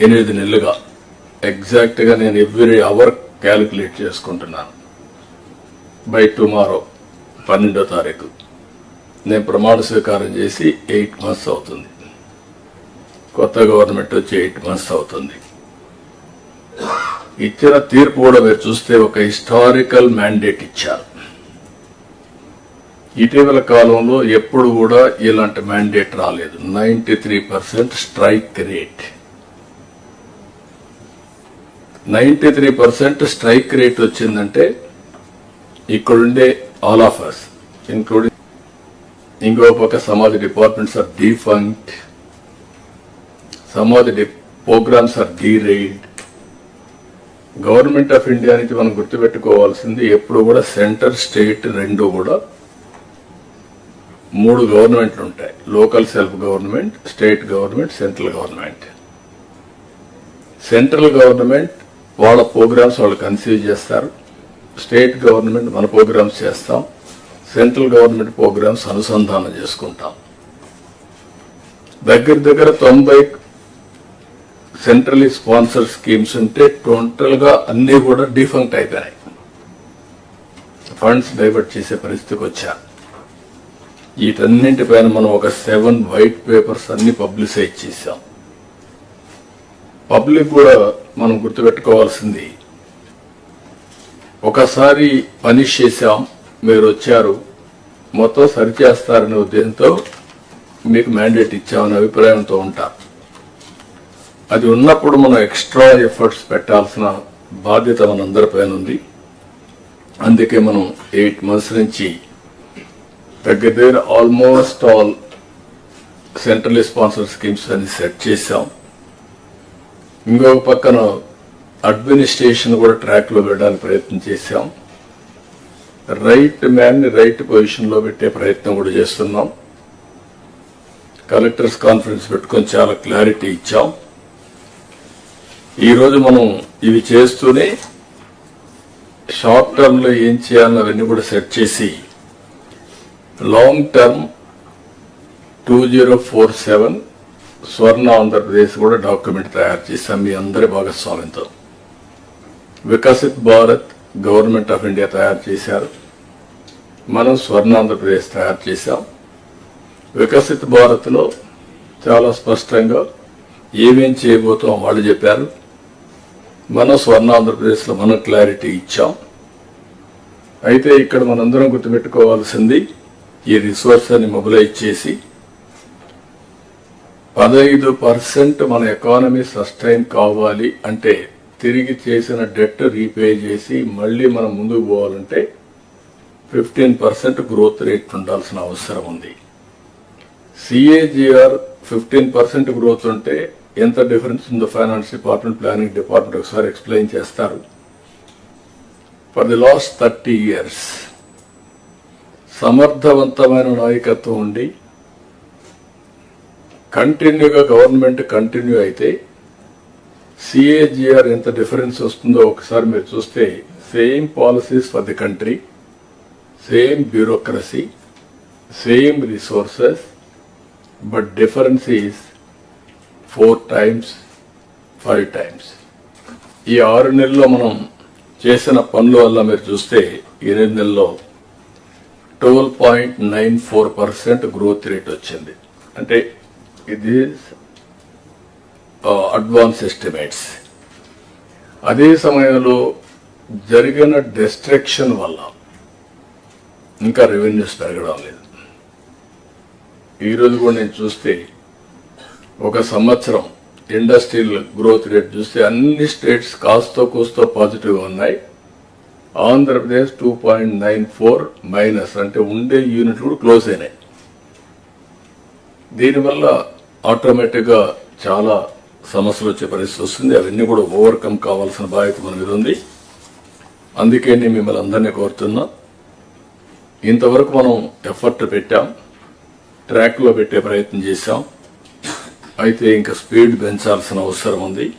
ఎనిమిది నెలలుగా. ఎగ్జాక్ట్గా నేను ఎవ్రీ అవర్ క్యాలిక్యులేట్ చేసుకుంటున్నాను. బై టుమారో పన్నెండో తారీఖు. నేను ప్రమాణ స్వీకారం చేసి ఎయిట్ మంత్స్ అవుతుంది. కొత్త గవర్నమెంట్ వచ్చి ఎయిట్ మంత్స్ అవుతుంది. ఇచ్చిన తీర్పు కూడా మీరు చూస్తే ఒక హిస్టారికల్ మ్యాండేట్ ఇచ్చారు. ఇటీవల కాలంలో ఎప్పుడు కూడా ఇలాంటి మ్యాండేట్ రాలేదు. Ninety three percent strike rate ninety three percent strike rate వచ్చిందంటే ఇక్కడుండే ఆల్ ఆఫ్ అస్ ఇంక్లూడింగ్ ఇంకో పక్క some other departments are defunct. సమాధి programmes are derailed. Government of India నుంచి మనం గుర్తుపెట్టుకోవాల్సింది ఎప్పుడు కూడా సెంటర్ స్టేట్ రెండు కూడా మూడు గవర్నమెంట్లు ఉంటాయి. Local self government state government central government. Central government వాళ్ళ ప్రోగ్రామ్స్ వాళ్ళు కన్సీవ్ చేస్తారు. స్టేట్ గవర్నమెంట్ మన ప్రోగ్రామ్స్ చేస్తాం. సెంట్రల్ గవర్నమెంట్ ప్రోగ్రామ్స్ అనుసంధానం చేసుకుంటాం. దగ్గర దగ్గర తొంభై సెంట్రలీ స్పాన్సర్ స్కీమ్స్ ఉంటే టోటల్గా అన్నీ కూడా డిఫంక్ట్ అయిపోయినాయి. ఫండ్స్ డైవర్ట్ చేసే పరిస్థితికి వచ్చా. వీటన్నింటిపైన మనం ఒక సెవెన్ వైట్ పేపర్స్ అన్ని పబ్లిసైజ్ చేశాం. పబ్లిక్ కూడా మనం గుర్తుపెట్టుకోవాల్సింది. ఒకసారి పనిష్ చేశాం మీరు వచ్చారు మొత్తం సరిచేస్తారనే ఉద్దేశంతో మీకు మ్యాండేట్ ఇచ్చామనే అభిప్రాయంతో ఉంటారు అది ఉన్నప్పుడు మనం ఎక్స్ట్రా ఎఫర్ట్స్ పెట్టాల్సిన బాధ్యత మనందరిపైన ఉంది. అందుకే మనం ఎయిట్ మంత్స్ నుంచి దగ్గర దగ్గర almost all central sponsor schemes అని సెట్ చేశాం. ఇంకొక పక్కన అడ్మినిస్ట్రేషన్ కూడా ట్రాక్లో పెట్టడానికి ప్రయత్నం చేశాం. రైట్ మ్యాన్ని రైట్ పొజిషన్లో పెట్టే ప్రయత్నం కూడా చేస్తున్నాం. కలెక్టర్స్ కాన్ఫరెన్స్ పెట్టుకొని చాలా క్లారిటీ ఇచ్చాం. ఈరోజు మనం ఇవి చేస్తూనే షార్ట్ టర్మ్లో ఏం చేయాలో అవన్నీ కూడా సెట్ చేసి long term two zero four seven Swarna Andhra Pradesh కూడా డాక్యుమెంట్ తయారు చేశాం మీ అందరి భాగస్వామ్యంతో. Viksit Bharat government of India తయారు చేశారు. మనం స్వర్ణ ఆంధ్రప్రదేశ్ తయారు చేశాం. వికసిత్ భారత్లో చాలా స్పష్టంగా ఏమేం చేయబోతాం వాళ్ళు చెప్పారు. మనం స్వర్ణ ఆంధ్రప్రదేశ్లో మనం క్లారిటీ ఇచ్చాం. అయితే ఇక్కడ మనందరం గుర్తుపెట్టుకోవాల్సింది ఈ రిసోర్స్ అని మొబిలైజ్ చేసి పదహైదు పర్సెంట్ మన ఎకానమీ సస్టైన్ కావాలి అంటే తిరిగి చేసిన డెట్ రీపే చేసి మళ్ళీ మనం ముందుకు పోవాలంటే ఫిఫ్టీన్ పర్సెంట్ గ్రోత్ రేట్ ఉండాల్సిన అవసరం ఉంది. సిఏజిఆర్ ఫిఫ్టీన్ పర్సెంట్ గ్రోత్ ఉంటే ఎంత డిఫరెన్స్ ఉందో ఫైనాన్స్ డిపార్ట్మెంట్ ప్లానింగ్ డిపార్ట్మెంట్ ఒకసారి ఎక్స్ప్లెయిన్ చేస్తారు. For the last thirty years సమర్థవంతమైన నాయకత్వం ఉండి కంటిన్యూగా గవర్నమెంట్ కంటిన్యూ అయితే సిఏజిఆర్ ఎంత డిఫరెన్స్ వస్తుందో ఒకసారి మీరు చూస్తే same policies for the country same bureaucracy same resources but difference is four times five times. ఈ ఆరు నెలల్లో మనం చేసిన పనుల వల్ల మీరు చూస్తే ఎనిమిది నెలల్లో twelve point nine four percent growth rate వచ్చింది. అంటే ఇది అడ్వాన్స్ ఎస్టిమేట్స్ అదే సమయంలో జరిగిన డిస్ట్రక్షన్ వల్ల ఇంకా రెవెన్యూస్ పెరగడం లేదు. ఈరోజు కూడా నేను చూస్తే ఒక సంవత్సరం ఇండస్ట్రియల్ గ్రోత్ రేట్ చూస్తే అన్ని స్టేట్స్ కాస్తో కూస్తో పాజిటివ్ ఉన్నాయి. Andhra Pradesh two point nine four minus అంటే ఉండే యూనిట్లు కూడా క్లోజ్ అయినాయి. దీనివల్ల ఆటోమేటిక్గా చాలా సమస్యలు వచ్చే పరిస్థితి వస్తుంది. అవన్నీ కూడా ఓవర్కమ్ కావాల్సిన బాధ్యత మన మీద ఉంది. అందుకే నేను మిమ్మల్ని అందరినీ కోరుతున్నా ఇంతవరకు మనం ఎఫర్ట్ పెట్టాం ట్రాక్లో పెట్టే ప్రయత్నం చేశాం. అయితే ఇంకా స్పీడ్ పెంచాల్సిన అవసరం ఉంది.